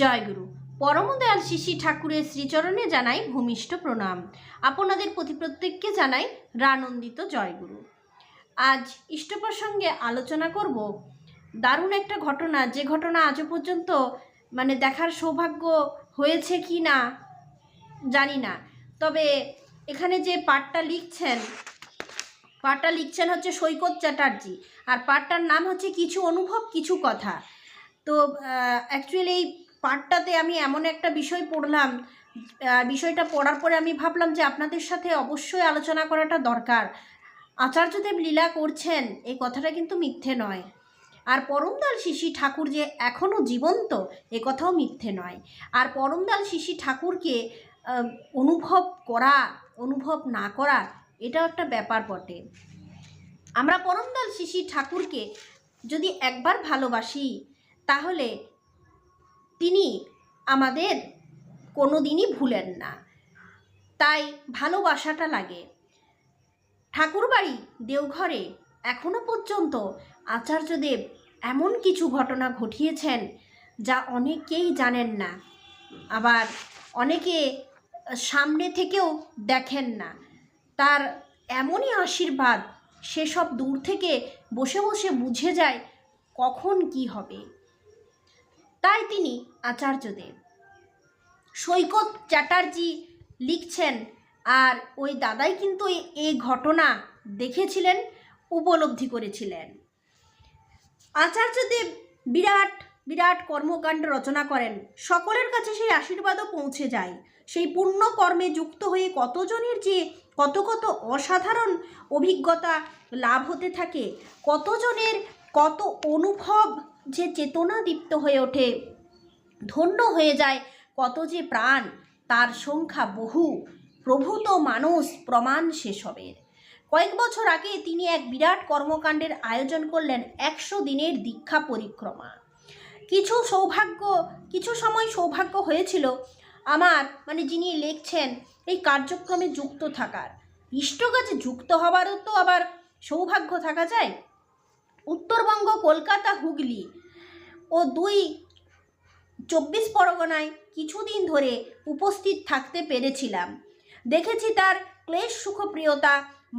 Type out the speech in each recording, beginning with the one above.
জয়গুরু। পরমদয়াল শিশি ঠাকুরের শ্রীচরণে জানাই ভূমিষ্ঠ প্রণাম। আপনাদের প্রতি প্রত্যেককে জানাই রানন্দিত জয়গুরু। আজ ইষ্ট প্রসঙ্গে আলোচনা করব, দারুণ একটা ঘটনা, যে ঘটনা আজও পর্যন্ত মানে দেখার সৌভাগ্য হয়েছে কি না, জানি না। তবে এখানে যে পাঠটা লিখছেন পাঠটা লিখছেন হচ্ছে সৈকত চ্যাটার্জি, আর পাঠটার নাম হচ্ছে কিছু অনুভব, কিছু কথা। তো অ্যাকচুয়ালি এই পাঠটাতে আমি এমন একটা বিষয় পড়লাম বিষয়টা পড়ার পরে আমি ভাবলাম যে আপনাদের সাথে অবশ্যই আলোচনা করাটা দরকার। আচার্যদেব লীলা করছেন, এই কথাটা কিন্তু মিথ্যে নয়। আর পরমদাল শিশি ঠাকুর যে এখনও জীবন্ত, এ কথাও মিথ্যে নয়। আর পরমদাল শিশি ঠাকুরকে অনুভব করা, অনুভব না করা, এটাও একটা ব্যাপার বটে। আমরা পরমদাল শিশি ঠাকুরকে যদি একবার ভালোবাসি, তাহলে তিনি আমাদের কোনো দিনই ভুলেন না। তাই ভালোবাসাটা লাগে। ঠাকুরবাড়ি দেওঘরে এখনও পর্যন্ত আচার্যদেব এমন কিছু ঘটনা ঘটিয়েছেন যা অনেকেই জানেন না। আবার অনেকে সামনে থেকেও দেখেন না। তার এমনই আশীর্বাদ সেসব দূর থেকে বসে বসে বুঝে যায় কখন কি হবে। তাই তিনি আচার্যদেব। সৈকত চ্যাটার্জি লিখছেন, আর ওই দাদাই কিন্তু এই ঘটনা দেখেছিলেন, উপলব্ধি করেছিলেন। আচার্যদেব বিরাট বিরাট কর্মকাণ্ড রচনা করেন। সকলের কাছে সেই আশীর্বাদও পৌঁছে যায়। সেই পুণ্য কর্মে যুক্ত হয়ে কতজনের যে কত কত অসাধারণ অভিজ্ঞতা লাভ হতে থাকে, কতজনের কত অনুভব যে চেতনা দীপ্ত হয়ে ওঠে, ধন্য হয়ে যায় কত যে প্রাণ, তার সংখ্যা বহু, প্রভূত মানুষ প্রমাণ সেসবের কয়েক বছর আগে তিনি এক বিরাট কর্মকাণ্ডের আয়োজন করলেন একশো দিনের দীক্ষা পরিক্রমা। কিছু সৌভাগ্য, কিছু সময় সৌভাগ্য হয়েছিল আমার মানে যিনি লিখছেন, এই কার্যক্রমে যুক্ত থাকার। ইষ্ট যুক্ত হবারও তো আবার সৌভাগ্য থাকা যায়। উত্তরবঙ্গ, কলকাতা, হুগলি ও দুই চব্বিশ পরগনায় কিছুদিন ধরে উপস্থিত থাকতে পেরেছিলাম। দেখেছি তার ক্লেশ, সুখপ্রিয়তা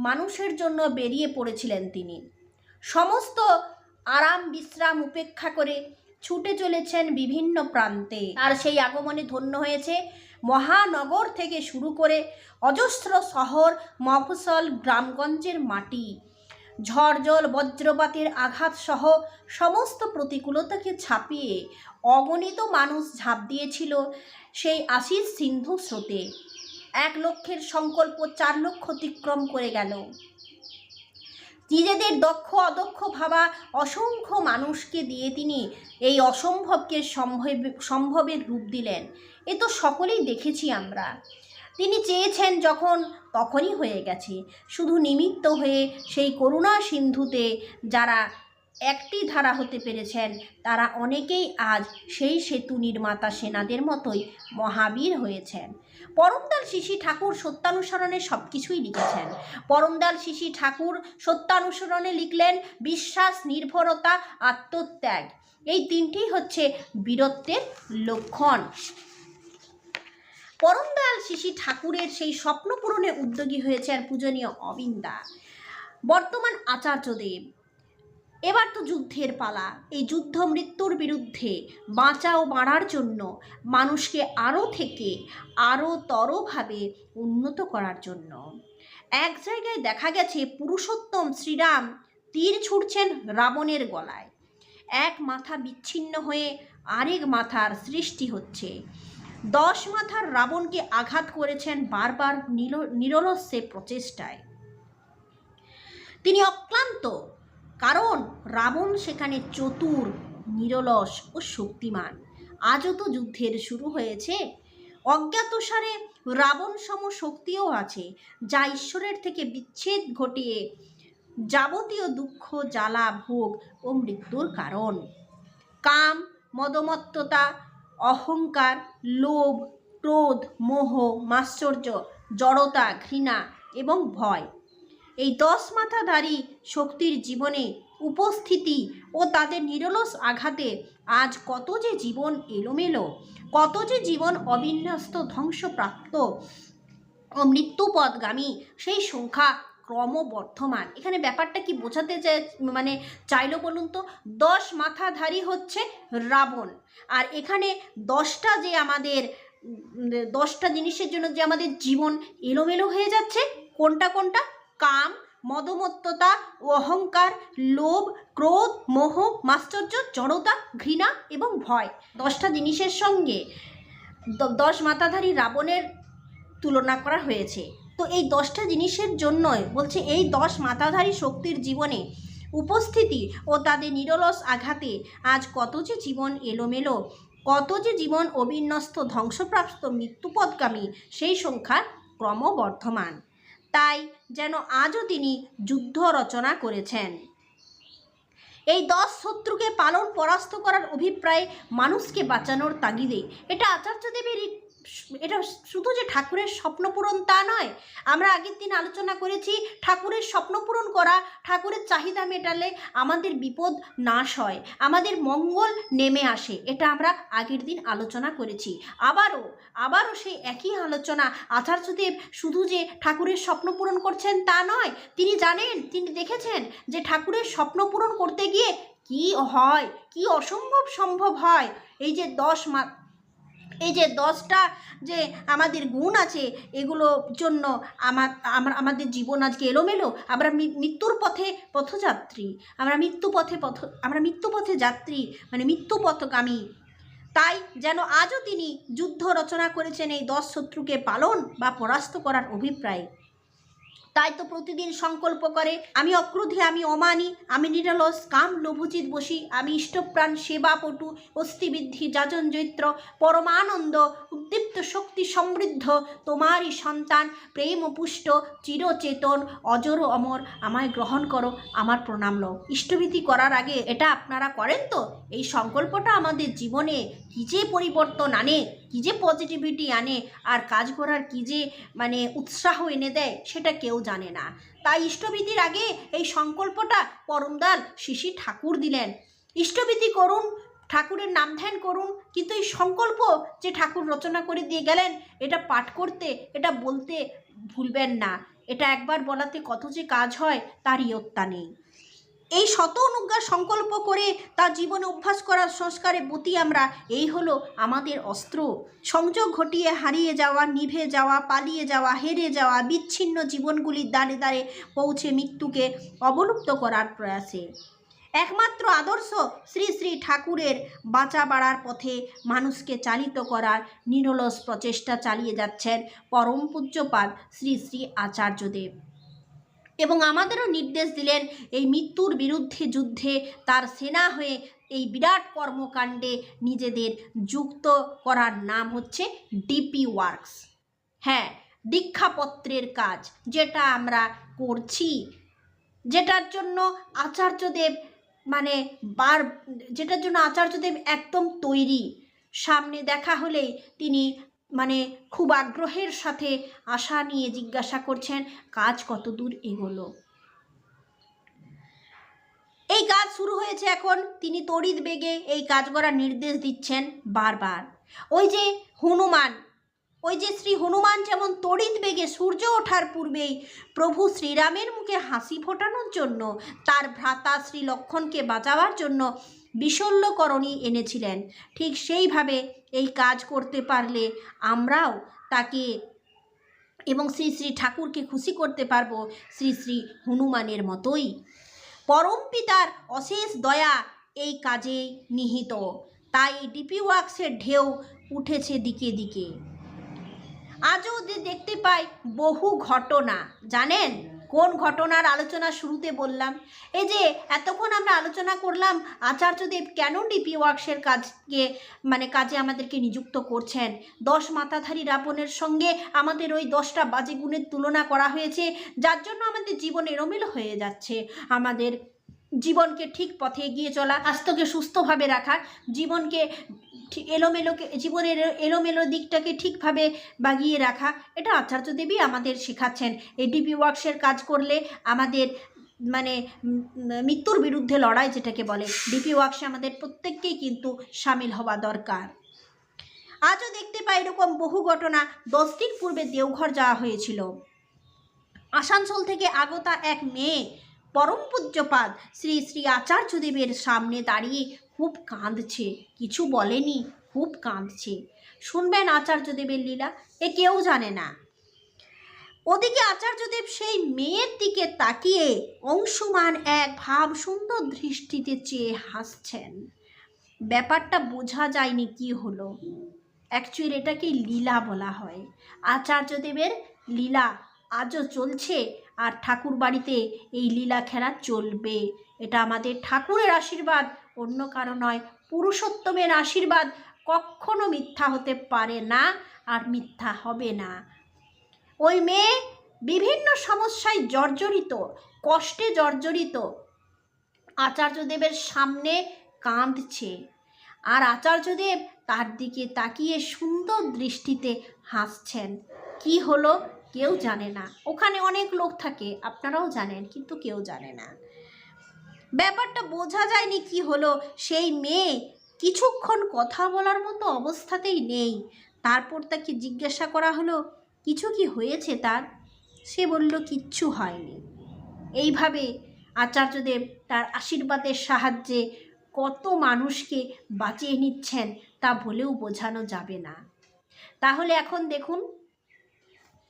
মানুষের জন্য বেরিয়ে পড়েছিলেন তিনি। সমস্ত আরাম, বিশ্রাম উপেক্ষা করে ছুটে চলেছেন বিভিন্ন প্রান্তে। আর সেই আগমনে ধন্য হয়েছে মহানগর থেকে শুরু করে অজস্র শহর মফসল গ্রামগঞ্জের মাটি। ঝড় জল বজ্রপাতের আঘাত সহ সমস্ত প্রতিকূলতাকে ছাপিয়ে অগণিত মানুষ ঝাঁপ দিয়েছিল সেই আশিস সিন্ধু স্রোতে। এক লক্ষের সংকল্প চার লক্ষ অতিক্রম করে গেল। নিজেদের দক্ষ, অদক্ষ ভাবা অসংখ্য মানুষকে দিয়ে তিনি এই অসম্ভবকে সম্ভব, সম্ভবের রূপ দিলেন। এ তো সকলেই দেখেছি আমরা। তিনি চেয়েছেন যখন তখনই হয়ে গেছে। শুধু নিমিত্ত হয়ে সেই করুণা সিন্ধুতে যারা একটি ধারা হতে পেরেছেন, তারা অনেকেই আজ সেই সেতু নির্মাতা সেনাদের মতোই মহাবীর হয়েছেন। পরমদাল শিশি ঠাকুর সত্যানুসরণে সব কিছুই লিখেছেন। পরমদাল শিশি ঠাকুর সত্যানুসরণে লিখলেন, বিশ্বাস, নির্ভরতা, আত্মত্যাগ। এই তিনটি হচ্ছে বীরত্বের লক্ষণ। পরমদয়াল শিশি ঠাকুরের সেই স্বপ্ন পূরণে উদ্যোগী হয়েছে আর পূজনীয় অবিন্দা। বর্তমান আচার্যদেব। এবার তো যুদ্ধের পালা। এই যুদ্ধ মৃত্যুর বিরুদ্ধে বাঁচা ও বাড়ার জন্য মানুষকে আরও থেকে আরও তরভাবে উন্নত করার জন্য। এক জায়গায় দেখা গেছে পুরুষোত্তম শ্রীরাম তীর ছুটছেন রাবণের গলায়। এক মাথা বিচ্ছিন্ন হয়ে আরেক মাথার সৃষ্টি হচ্ছে। দশ মাথার রাবণকে আঘাত করেছেন বারবার নিরলস্যে প্রচেষ্টায়। তিনি অক্লান্ত, কারণ রাবণ সেখানে চতুর, নিরলস ও শক্তিমান। আজও তো যুদ্ধের শুরু হয়েছে। অজ্ঞাতসারে রাবণ সম শক্তিও আছে, যা ঈশ্বরের থেকে বিচ্ছেদ ঘটিয়ে যাবতীয় দুঃখ, জ্বালা, ভোগ ও মৃত্যুর কারণ। কাম, মদমত্ততা অহংকার, লোভ, ক্রোধ, মোহ, মাশ্চর্য, জড়তা, ঘৃণা এবং ভয়। এই দশ মাথাধারী শক্তির জীবনে উপস্থিতি ও তাদের নিরলস আঘাতে আজ কত যে জীবন এলোমেলো, কত যে জীবন অবিন্যস্ত ধ্বংসপ্রাপ্ত ও মৃত্যুপদগামী সেই সংখ্যা ক্রমবর্ধমান। এখানে ব্যাপারটা কি বোঝাতে মানে চাইলো বলুন তো, দশ মাথাধারী হচ্ছে রাবণ। আর এখানে দশটা যে আমাদের, দশটা জিনিসের জন্য যে আমাদের জীবন এলোমেলো হয়ে যাচ্ছে, কোনটা কোনটা? কাম, মদমত্ততা, অহংকার, লোভ, ক্রোধ, মোহ, মাশ্চর্য, জড়তা, ঘৃণা এবং ভয়। দশটা জিনিসের সঙ্গে দশ মাথাধারী রাবণের তুলনা করা হয়েছে। তো এই দশটা জিনিসের জন্যই বলছে এই দশ মাথাধারী শক্তির জীবনে উপস্থিতি ও তাদের নিরলস আঘাতে আজ কত যে জীবন এলোমেলো, কত যে জীবন অবিন্যস্ত ধ্বংসপ্রাপ্ত মৃত্যুপদগামী সেই সংখ্যা ক্রমবর্ধমান। তাই যেন আজও তিনি যুদ্ধ রচনা করেছেন। এই দশ শত্রুকে পালন পরাস্ত করার অভিপ্রায় মানুষকে বাঁচানোর তাগিদে, এটা আচার্যদেবের এটা শুধু যে ঠাকুরের স্বপ্ন পূরণ তা নয়, আমরা আগের দিন আলোচনা করেছি ঠাকুরের স্বপ্ন পূরণ করা, ঠাকুরের চাহিদা মেটালে আমাদের বিপদ নাশ হয়, আমাদের মঙ্গল নেমে আসে, এটা আমরা আগের দিন আলোচনা করেছি। আবারও আবারও সেই একই আলোচনা, আচার্যদেব শুধু যে ঠাকুরের স্বপ্ন পূরণ করছেন তা নয়, তিনি জানেন, তিনি দেখেছেন যে ঠাকুরের স্বপ্ন পূরণ করতে গিয়ে কি হয়, কি অসম্ভব সম্ভব হয়, এই যে দশ মা এই যে দশটা যে আমাদের গুণ আছে এগুলোর জন্য আমার আমাদের জীবন আজকে এলোমেলো। আমরা মৃত্যুর পথে পথযাত্রী। আমরা মৃত্যু পথে পথ, আমরা মৃত্যু পথে যাত্রী মানে মৃত্যু পথগামী। তাই যেন আজও তিনি যুদ্ধ রচনা করেছেন এই দশ শত্রুকে পালন বা পরাস্ত করার অভিপ্রায়। তাই তো প্রতিদিন সংকল্প করে, আমি অক্রোধী, আমি অমানি, আমি নিরলস, কাম লোভজিৎ বসি, আমি ইষ্টপ্রাণ সেবা পটু অস্থিবৃদ্ধি, যাজন জৈত্র, পরমানন্দ, উদ্দীপ্ত শক্তি সমৃদ্ধ, তোমারই সন্তান, প্রেম পুষ্ট, চিরচেতন, অজর অমর, আমায় গ্রহণ করো, আমার প্রণাম লও। ইষ্টভীতি করার আগে এটা আপনারা করেন তো? এই সংকল্পটা আমাদের জীবনে কী যে পরিবর্তন আনে? কী যে পজিটিভিটি আনে আর কাজ করার কী যে মানে উৎসাহ এনে দেয় সেটা কেউ জানে না। তাই ইষ্টভীতির আগে এই সংকল্পটা পরমদাল শিশি ঠাকুর দিলেন। ইষ্টভীতি করুন, ঠাকুরের নাম ধ্যান করুন, কিন্তু এই সংকল্প যে ঠাকুর রচনা করে দিয়ে গেলেন, এটা পাঠ করতে, এটা বলতে ভুলবেন না। এটা একবার বলাতে কত যে কাজ হয় তার ইয়ত্তা নেই। এই শত অনুজ্ঞা সংকল্প করে তার জীবনে অভ্যাস করার সংস্কারে বতি আমরা। এই হলো আমাদের অস্ত্র। সংযোগ ঘটিয়ে হারিয়ে যাওয়া, নিভে যাওয়া, পালিয়ে যাওয়া, হেরে যাওয়া, বিচ্ছিন্ন জীবনগুলির দ্বারে দ্বারে পৌঁছে মৃত্যুকে অবলুপ্ত করার প্রয়াসে। একমাত্র আদর্শ শ্রী শ্রী ঠাকুরের বাঁচা বাড়ার পথে মানুষকে চালিত করার নিরলস প্রচেষ্টা চালিয়ে যাচ্ছেন পরম পূজ্যপাদ শ্রী শ্রী আচার্যদেব। এবং আমাদেরও নির্দেশ দিলেন এই মৃত্যুর বিরুদ্ধে যুদ্ধে তার সেনা হয়ে এই বিরাট কর্মকাণ্ডে নিজেদের যুক্ত করার নাম হচ্ছে ডিপি ওয়ার্কস হ্যাঁ দীক্ষাপত্রের কাজ যেটা আমরা করছি, যেটার জন্য আচার্যদেব মানে বার যেটার জন্য আচার্যদেব একদম তৈরি। সামনে দেখা হলেই তিনি মানে খুব আগ্রহের সাথে আশা নিয়ে জিজ্ঞাসা করছেন, কাজ কত দূর এগোলো? এই কাজ শুরু হয়েছে এখন, তিনি তড়িৎ বেগে এই কাজ করার নির্দেশ দিচ্ছেন বারবার। ওই যে হনুমান, ওই যে শ্রী হনুমান যেমন তড়িৎ বেগে সূর্য ওঠার পূর্বেই প্রভু শ্রীরামের মুখে হাসি ফোটানোর জন্য, তার ভ্রাতা শ্রী লক্ষণকে বাঁচাবার জন্য বিশল্যকরণী এনেছিলেন। ঠিক সেইভাবে এই কাজ করতে পারলে আমরাও তাকে এবং শ্রী শ্রী ঠাকুরকে খুশি করতে পারব শ্রী শ্রী হনুমানের মতোই। পরম পিতার অশেষ দয়া এই কাজেই নিহিত। তাই ডিপি ওয়ার্কসের ঢেউ উঠেছে দিকে দিকে। আজও দেখতে পাই বহু ঘটনা, জানেন? কোন ঘটনার আলোচনা শুরুতে বললাম? এই যে এতক্ষণ আমরা আলোচনা করলাম আচার্যদেব কেন ডিপি ওয়ার্কসের কাজকে মানে কাজে আমাদেরকে নিযুক্ত করছেন? দশ মাথাধারী রাবণের সঙ্গে আমাদের ওই দশটা বাজে গুণের তুলনা করা হয়েছে, যার জন্য আমাদের জীবন এলোমেলো হয়ে যাচ্ছে। আমাদের জীবনকে ঠিক পথে এগিয়ে চলা, স্বাস্থ্যকে সুস্থভাবে রাখা জীবনকে ঠিক এলোমেলোকে জীবনের এলোমেলো দিকটাকে ঠিকভাবে বাগিয়ে রাখা, এটা আচার্যদেবী আমাদের শেখাচ্ছেন। এই ডিপি ওয়ার্কসের কাজ করলে আমাদের মানে মৃত্যুর বিরুদ্ধে লড়াই যেটাকে বলে ডিপি ওয়ার্কসে আমাদের প্রত্যেককেই কিন্তু সামিল হওয়া দরকার। আজও দেখতে পাই এরকম বহু ঘটনা, দশ দিন পূর্বে দেওঘর যাওয়া হয়েছিল। আসানসোল থেকে আগতা এক মেয়ে, পরম পূজ্যপাদ, শ্রী শ্রী আচার্যদেবের সামনে দাঁড়িয়ে খুব কাঁদছে, কিছু বলেনি, খুব কাঁদছে। শুনবেন আচার্যদেবের লীলা, এ কেউ জানে না। ওদিকে আচার্যদেব সেই মেয়ের দিকে তাকিয়ে অংশমান এক ভাব সুন্দর দৃষ্টিতে চেয়ে হাসছেন। ব্যাপারটা বোঝা যায়নি কি হলো। অ্যাকচুয়ালি এটাকে লীলা বলা হয়। আচার্যদেবের লীলা আজও চলছে আর ঠাকুর বাড়িতে এই লীলা খেলা চলবে। এটা আমাদের ঠাকুরের আশীর্বাদ অন্য কারও নয়, পুরুষোত্তমের আশীর্বাদ কখনো মিথ্যা হতে পারে না আর মিথ্যা হবে না। ওই মেয়ে বিভিন্ন সমস্যায় জর্জরিত, কষ্টে জর্জরিত, আচার্যদেবের সামনে কাঁদছে আর আচার্যদেব তার দিকে তাকিয়ে সুন্দর দৃষ্টিতে হাসছেন। কি হলো? কেউ জানে না। ওখানে অনেক লোক থাকে, আপনারাও জানেন, কিন্তু কেউ জানে না। ব্যাপারটা বোঝা যায়নি কি হলো। সেই মেয়ে কিছুক্ষণ কথা বলার মতো অবস্থাতেই নেই। তারপর তাকে জিজ্ঞাসা করা হলো, কিছু কি হয়েছে তার? সে বলল, কিচ্ছু হয়নি। এইভাবে আচার্যদেব তার আশীর্বাদের সাহায্যে কত মানুষকে বাঁচিয়ে নিচ্ছেন তা বলেও বোঝানো যাবে না। তাহলে এখন দেখুন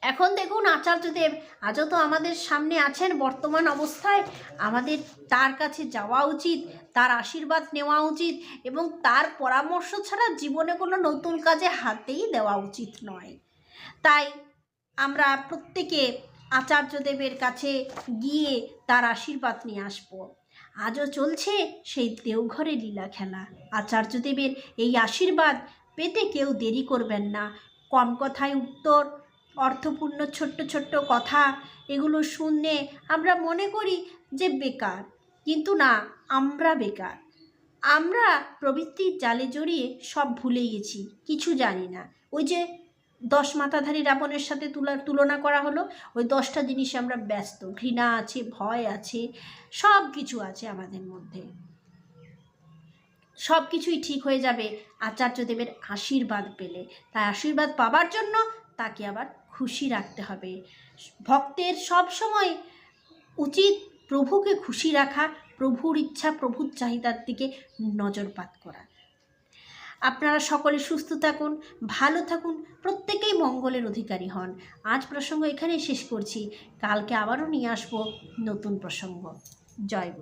এখন দেখুন আচার্যদেব আজও তো আমাদের সামনে আছেন বর্তমান অবস্থায়। আমাদের তার কাছে যাওয়া উচিত, তার আশীর্বাদ নেওয়া উচিত এবং তার পরামর্শ ছাড়া জীবনে কোনো নতুন কাজে হাতেই দেওয়া উচিত নয়। তাই আমরা প্রত্যেকে আচার্যদেবের কাছে গিয়ে তার আশীর্বাদ নিয়ে আসব। আজও চলছে সেই দেওঘরে লীলা খেলা। আচার্যদেবের এই আশীর্বাদ পেতে কেউ দেরি করবেন না। কম কথায় উত্তর অর্থপূর্ণ ছোট্ট ছোট্ট কথা, এগুলো শুনলে আমরা মনে করি যে বেকার। কিন্তু না, আমরা বেকার। আমরা প্রবৃত্তির জালে জড়িয়ে সব ভুলে গেছি, কিছু জানি না। ওই যে দশ মাথাধারী রাবণের সাথে তুলা, তুলনা করা হলো, ওই দশটা জিনিসে আমরা ব্যস্ত। ঘৃণা আছে, ভয় আছে সব কিছু আছে আমাদের মধ্যে। সব কিছুই ঠিক হয়ে যাবে। আচার্যদেবের আশীর্বাদ পেলে। তাই আশীর্বাদ পাবার জন্য তাকে আবার খুশি রাখতে হবে। ভক্তের সব সময় উচিত প্রভুকে খুশি রাখা, প্রভুর ইচ্ছা, প্রভুর চাহিদার দিকে নজরপাত করা। আপনারা সকলে সুস্থ থাকুন, ভালো থাকুন, প্রত্যেকেই মঙ্গলের অধিকারী হন। আজ প্রসঙ্গ এখানেই শেষ করছি। কালকে আবারও নিয়ে আসব নতুন প্রসঙ্গ। জয়